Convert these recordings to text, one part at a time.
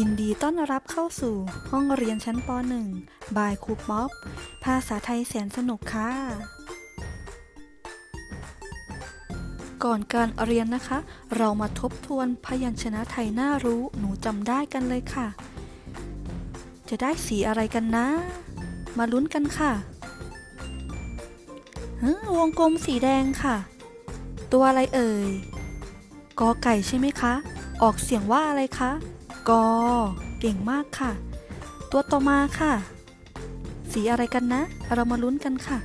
ยินดีต้อนรับเข้าสู่ห้องเรียนชั้นป .1 บายครูป๊อป ภาษาไทยแสนสนุกค่ะ ก่อนการเรียนนะคะ เรามาทบทวนพยัญชนะไทยน่ารู้หนูจำได้กันเลยค่ะ จะได้สีอะไรกันนะ มาลุ้นกันค่ะวงกลมสีแดงค่ะ ตัวอะไรเอ่ยกอไก่ใช่ไหมคะ ออกเสียงว่าอะไรคะ กอ เก่งมากค่ะ ตัวต่อมาค่ะ สีอะไรกันนะ เรามาลุ้นกันค่ะ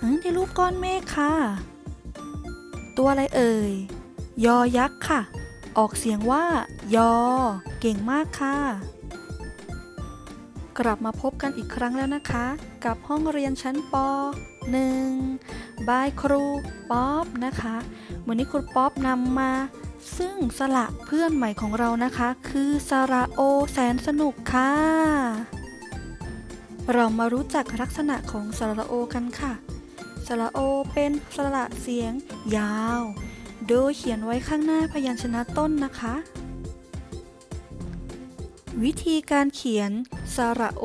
อืมที่รูปก้อนเมฆค่ะ ตัวอะไรเอ่ย ยอยักษ์ค่ะ ออกเสียงว่า ยอ เก่งมากค่ะ กลับมาพบกันอีกครั้งแล้วนะคะ กับห้องเรียนชั้นป .1 บายครูป๊อปนะคะวันนี้ครูป๊อปนำมา ซึ่งสระเพื่อนใหม่ของเรานะคะ คือสระโอแสนสนุกค่ะ เรามารู้จักลักษณะของสระโอกันค่ะ สระโอเป็นสระเสียงยาว โดยเขียนไว้ข้างหน้าพยัญชนะต้นนะคะ วิธีการเขียนสระโอ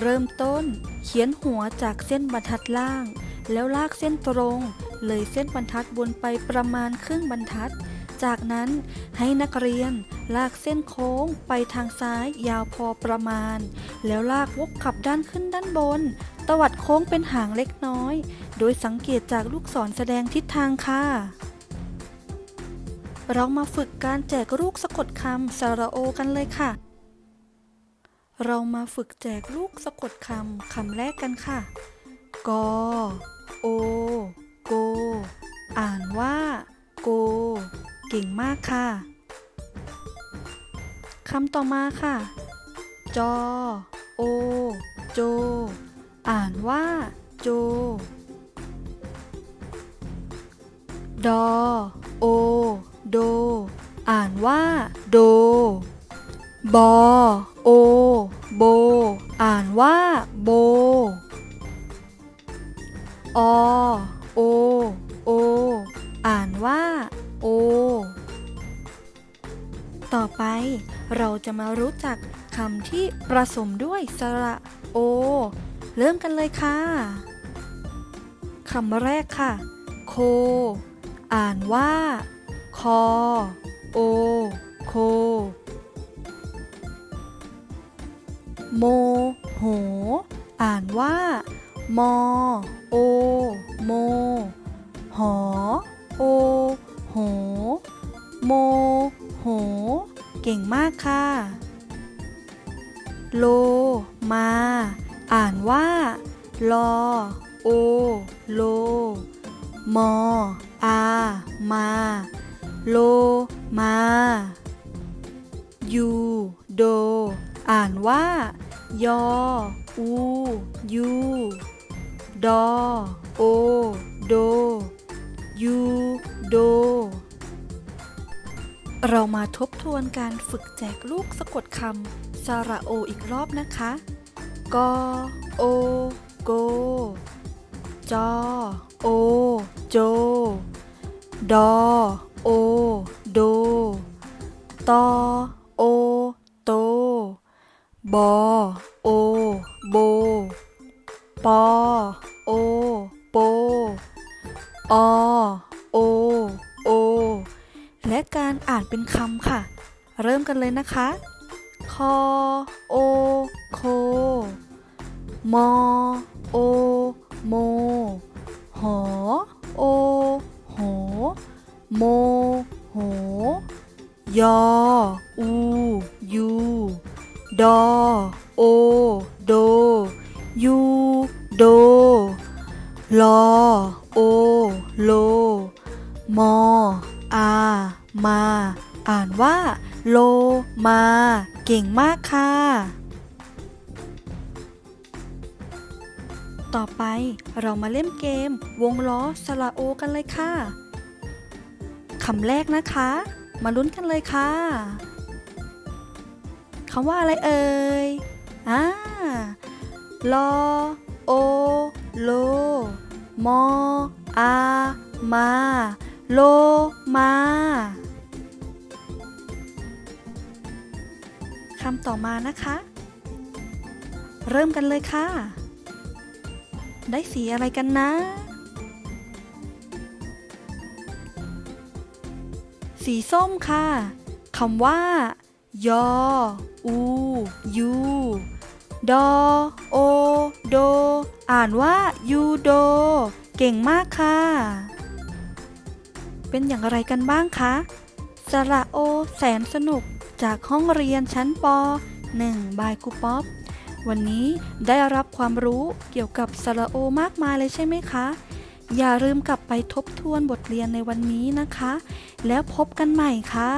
เริ่มต้น เขียนหัวจากเส้นบรรทัดล่าง แล้วลากเส้นตรง เลยเส้นบรรทัดบนไปประมาณครึ่งบรรทัด จากนั้นให้นักเรียนลากเส้นโค้งไปทางซ้ายยาวพอประมาณ แล้วลากวกกลับด้านขึ้นด้านบน ตวัดโค้งเป็นหางเล็กน้อย โดยสังเกตจากลูกศรแสดงทิศทางค่ะเรามาฝึกการแจกลูกสะกดคำสระโอกันเลยค่ะ เรามาฝึกแจกลูกสะกดคำคำแรกกันค่ะ กอ โอ โก อ่านว่า โก เก่งมากค่ะ คำต่อมาค่ะ จอ โอ โจ อ่านว่า โจ ดอ โอ โด อ่านว่า โด บอโอ โบ อ่านว่าโบ อ โอ โอ อ่านว่า โอ ต่อไปเราจะมารู้จักคำที่ผสมด้วยสระโอ เริ่มกันเลยค่ะ คำแรกค่ะ โค อ่านว่า คอ โอ โค โมโห อ่านว่า มอ โอ โม หอ โอ โห โมโห เก่งมากค่ะ โล มา อ่านว่า ลอ โอ โล มอ อา มา โล มายูโด อ่านว่า ยอ อู ยู ดอ โอ โด ยู โด เรามาทบทวนการฝึกแจกลูกสะกดคำสระโออีกรอบนะคะ กอ โอ โก จอ โอ โจ ดอ โอ โด ตอโอโต บอ โอ โบ ปอ โอ โป อ โอ โอ และการอ่านเป็นคำค่ะ เริ่มกันเลยนะคะ คอ โอ โค มอ โอ โม หอ โอ โห โม โห ยอ อู ยู ดอ โอ โด ยู โด ลอ โอ โล มอ อา มา อ่านว่า โล มา เก่งมากค่ะ ต่อไปเรามาเล่นเกม วงล้อสระโอกันเลยค่ะ คำแรกนะคะ มาลุ้นกันเลยค่ะ คำว่าอะไรเอ่ยอ่าลอโอโลมออามาโลมาคำต่อมานะคะ เริ่มกันเลยค่ะ ได้สีอะไรกันนะ สีส้มค่ะคำว่า ยอ อู ยู ดอ โอ โด อ่านว่ายูโด เก่งมากค่ะ เป็นอย่างไรกันบ้างคะ สระโอแสนสนุกจากห้องเรียนชั้นป .1 บายครูป๊อป วันนี้ได้รับความรู้เกี่ยวกับสระโอมากมายเลยใช่ไหมคะ อย่าลืมกลับไปทบทวนบทเรียนในวันนี้นะคะ แล้วพบกันใหม่ค่ะ